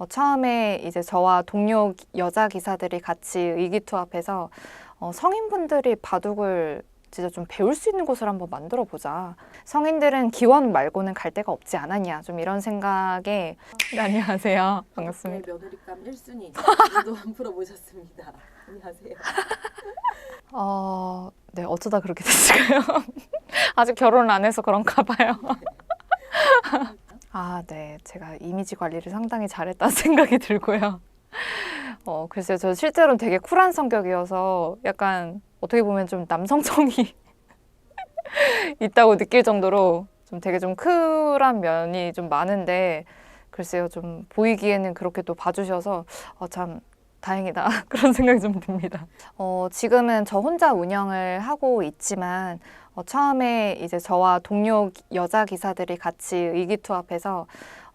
어, 처음에 이제 저와 동료 기- 여자 기사들이 같이 의기투합해서 어, 성인분들이 바둑을 진짜 좀 배울 수 있는 곳을 한번 만들어 보자. 성인들은 기원 말고는 갈 데가 없지 않았냐. 좀 이런 생각에 네, 안녕하세요. 반갑습니다. 네, 며느리감 1순위 노한프로 모셨습니다. 안녕하세요. 어, 네, 어쩌다 그렇게 됐을까요? 아직 결혼을 안 해서 그런가 봐요. 아, 네. 제가 이미지 관리를 상당히 잘했다는 생각이 들고요. 어, 글쎄요. 저 실제로는 되게 쿨한 성격이어서 약간 어떻게 보면 좀 남성성이 있다고 느낄 정도로 좀 되게 좀 쿨한 면이 좀 많은데 글쎄요. 좀 보이기에는 그렇게 또 봐주셔서 어, 참 다행이다. 그런 생각이 좀 듭니다. 어, 지금은 저 혼자 운영을 하고 있지만 어, 처음에 이제 저와 동료 기- 여자 기사들이 같이 의기투합해서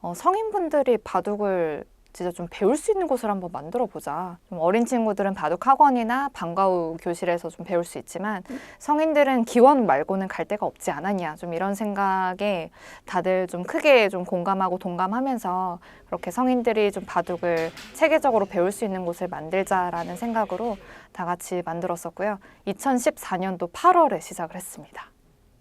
어, 성인분들이 바둑을 진짜 좀 배울 수 있는 곳을 한번 만들어 보자. 좀 어린 친구들은 바둑 학원이나 방과 후 교실에서 좀 배울 수 있지만 성인들은 기원 말고는 갈 데가 없지 않았냐. 좀 이런 생각에 다들 좀 크게 좀 공감하고 동감하면서 그렇게 성인들이 좀 바둑을 체계적으로 배울 수 있는 곳을 만들자라는 생각으로 다 같이 만들었었고요. 2014년도 8월에 시작을 했습니다.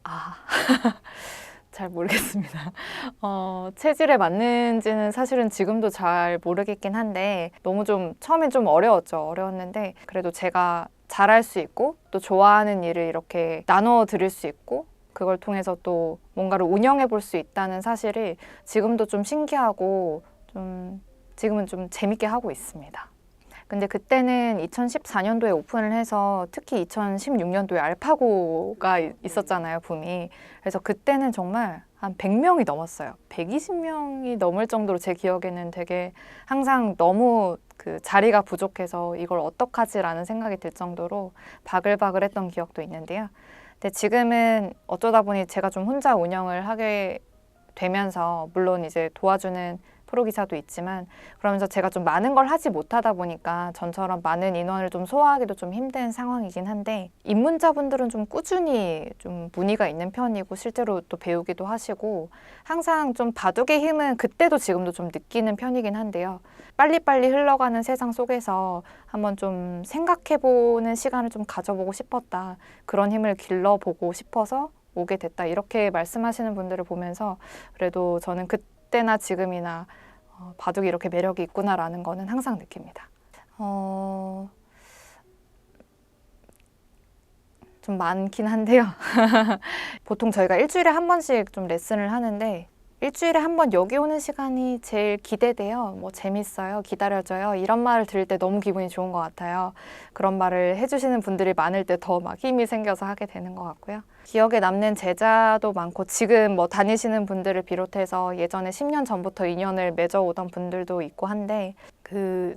아, 잘 모르겠습니다. 어, 체질에 맞는지는 사실은 지금도 잘 모르겠긴 한데 너무 좀 처음엔 좀 어려웠죠. 어려웠는데 그래도 제가 잘할 수 있고 또 좋아하는 일을 이렇게 나눠 드릴 수 있고 그걸 통해서 또 뭔가를 운영해 볼 수 있다는 사실이 지금도 좀 신기하고 좀 지금은 좀 재밌게 하고 있습니다. 근데 그때는 2014년도에 오픈을 해서 특히 2016년도에 알파고가 이- 있었잖아요, 붐이. 그래서 그때는 정말 한 100명이 넘었어요. 120명이 넘을 정도로 제 기억에는 되게 항상 너무 그 자리가 부족해서 이걸 어떡하지라는 생각이 들 정도로 바글바글했던 기억도 있는데요. 근데 지금은 어쩌다 보니 제가 좀 혼자 운영을 하게 되면서 물론 이제 도와주는 프로 기사도 있지만 그러면서 제가 좀 많은 걸 하지 못하다 보니까 전처럼 많은 인원을 좀 소화하기도 좀 힘든 상황이긴 한데 입문자분들은 좀 꾸준히 좀 문의가 있는 편이고 실제로 또 배우기도 하시고 항상 좀 바둑의 힘은 그때도 지금도 좀 느끼는 편이긴 한데요. 빨리빨리 흘러가는 세상 속에서 한번 좀 생각해보는 시간을 좀 가져보고 싶었다. 그런 힘을 길러보고 싶어서 오게 됐다. 이렇게 말씀하시는 분들을 보면서 그래도 저는 그때나 지금이나 어, 바둑이 이렇게 매력이 있구나라는 거는 항상 느낍니다. 어, 좀 많긴 한데요. 보통 저희가 일주일에 한 번씩 좀 레슨을 하는데 일주일에 한 번 여기 오는 시간이 제일 기대돼요. 뭐 재밌어요. 기다려져요. 이런 말을 들을 때 너무 기분이 좋은 것 같아요. 그런 말을 해주시는 분들이 많을 때 더 막 힘이 생겨서 하게 되는 것 같고요. 기억에 남는 제자도 많고 지금 뭐 다니시는 분들을 비롯해서 예전에 10년 전부터 인연을 맺어오던 분들도 있고 한데 그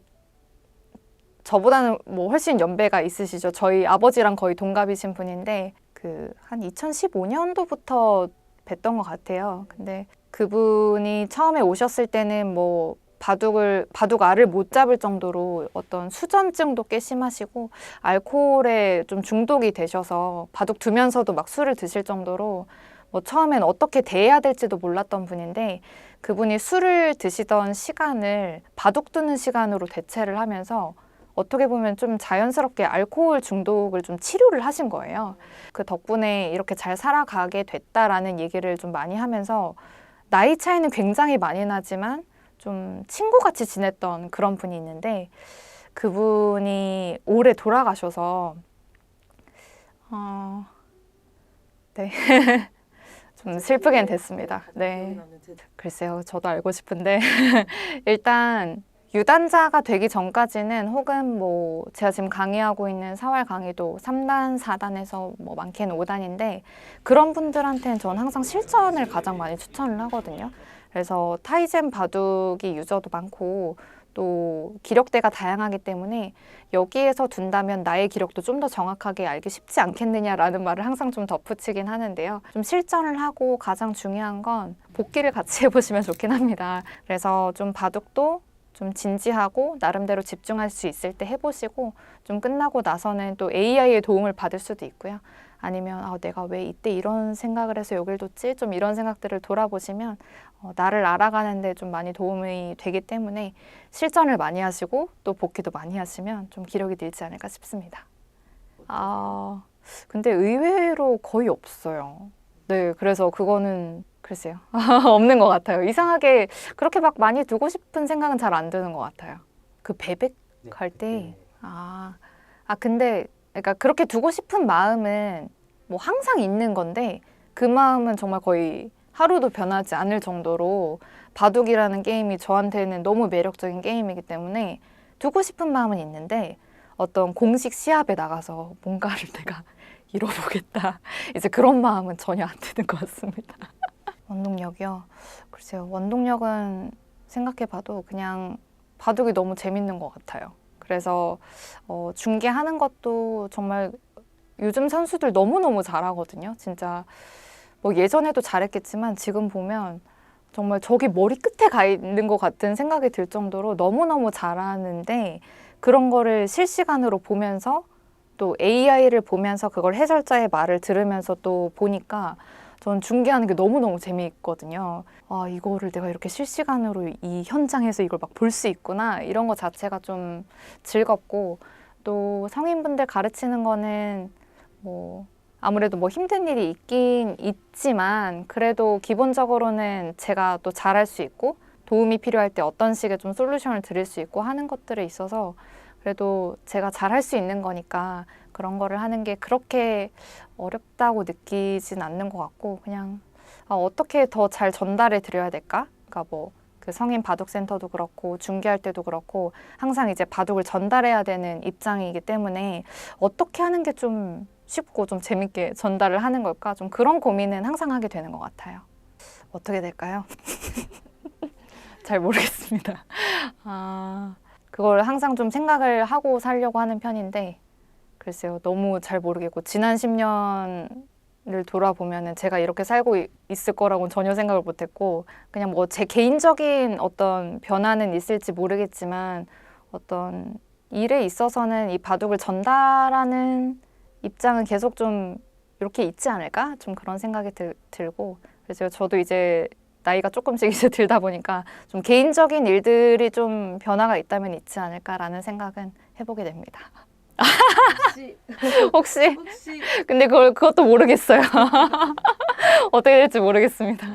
저보다는 뭐 훨씬 연배가 있으시죠. 저희 아버지랑 거의 동갑이신 분인데 그 한 2015년도부터 뵀던 것 같아요. 근데 그분이 처음에 오셨을 때는 뭐 바둑을 바둑 알을 못 잡을 정도로 어떤 수전증도 꽤 심하시고 알코올에 좀 중독이 되셔서 바둑 두면서도 막 술을 드실 정도로 뭐 처음엔 어떻게 대해야 될지도 몰랐던 분인데 그분이 술을 드시던 시간을 바둑 두는 시간으로 대체를 하면서 어떻게 보면 좀 자연스럽게 알코올 중독을 좀 치료를 하신 거예요. 그 덕분에 이렇게 잘 살아가게 됐다라는 얘기를 좀 많이 하면서 나이 차이는 굉장히 많이 나지만 좀 친구같이 지냈던 그런 분이 있는데 그분이 올해 돌아가셔서 어, 네. 좀 슬프긴 됐습니다. 네. 글쎄요, 저도 알고 싶은데 일단 유단자가 되기 전까지는 혹은 뭐 제가 지금 강의하고 있는 사활 강의도 3단, 4단에서 뭐 많게는 5단인데 그런 분들한테는 저는 항상 실전을 가장 많이 추천을 하거든요. 그래서 타이젠 바둑이 유저도 많고 또 기력대가 다양하기 때문에 여기에서 둔다면 나의 기록도 좀 더 정확하게 알기 쉽지 않겠느냐라는 말을 항상 좀 덧붙이긴 하는데요. 좀 실전을 하고 가장 중요한 건 복기를 같이 해보시면 좋긴 합니다. 그래서 좀 바둑도 좀 진지하고 나름대로 집중할 수 있을 때 해보시고 좀 끝나고 나서는 또 AI의 도움을 받을 수도 있고요. 아니면 아, 내가 왜 이때 이런 생각을 해서 여길 뒀지? 좀 이런 생각들을 돌아보시면 어, 나를 알아가는데 좀 많이 도움이 되기 때문에 실전을 많이 하시고 또 복귀도 많이 하시면 좀 기력이 늘지 않을까 싶습니다. 아, 근데 의외로 거의 없어요. 네, 그래서 그거는 글쎄요. 없는 것 같아요. 이상하게 그렇게 막 많이 두고 싶은 생각은 잘 안 드는 것 같아요. 그 배백 네. 갈 때, 네. 아, 아, 근데, 그러니까 그렇게 두고 싶은 마음은 뭐 항상 있는 건데, 그 마음은 정말 거의 하루도 변하지 않을 정도로 바둑이라는 게임이 저한테는 너무 매력적인 게임이기 때문에 두고 싶은 마음은 있는데, 어떤 공식 시합에 나가서 뭔가를 내가 이뤄보겠다. 이제 그런 마음은 전혀 안 드는 것 같습니다. 원동력이요? 글쎄요, 원동력은 생각해봐도 그냥 바둑이 너무 재밌는 것 같아요. 그래서 어, 중계하는 것도 정말 요즘 선수들 너무너무 잘하거든요. 진짜 뭐 예전에도 잘했겠지만 지금 보면 정말 저기 머리 끝에 가 있는 것 같은 생각이 들 정도로 너무너무 잘하는데 그런 거를 실시간으로 보면서 또 AI를 보면서 그걸 해설자의 말을 들으면서 또 보니까 전 중계하는 게 너무너무 재미있거든요. 아, 이거를 내가 이렇게 실시간으로 이 현장에서 이걸 막 볼 수 있구나. 이런 것 자체가 좀 즐겁고 또 성인분들 가르치는 거는 뭐 아무래도 뭐 힘든 일이 있긴 있지만 그래도 기본적으로는 제가 또 잘할 수 있고 도움이 필요할 때 어떤 식의 좀 솔루션을 드릴 수 있고 하는 것들에 있어서 그래도 제가 잘할 수 있는 거니까 그런 거를 하는 게 그렇게 어렵다고 느끼진 않는 것 같고 그냥 아, 어떻게 더 잘 전달해 드려야 될까? 그러니까 뭐 그 성인 바둑 센터도 그렇고 중계할 때도 그렇고 항상 이제 바둑을 전달해야 되는 입장이기 때문에 어떻게 하는 게 좀 쉽고 좀 재밌게 전달을 하는 걸까? 좀 그런 고민은 항상 하게 되는 것 같아요. 어떻게 될까요? 잘 모르겠습니다. 아, 그걸 항상 좀 생각을 하고 살려고 하는 편인데 글쎄요, 너무 잘 모르겠고 지난 10년을 돌아보면은 제가 이렇게 살고 이- 있을 거라고는 전혀 생각을 못했고 그냥 뭐 제 개인적인 어떤 변화는 있을지 모르겠지만 어떤 일에 있어서는 이 바둑을 전달하는 입장은 계속 좀 이렇게 있지 않을까? 좀 그런 생각이 들, 들고 그래서 저도 이제 나이가 조금씩 이제 들다 보니까 좀 개인적인 일들이 좀 변화가 있다면 있지 않을까라는 생각은 해보게 됩니다. 혹시 혹시 혹시 근데 그걸 그것도 모르겠어요. 어떻게 될지 모르겠습니다.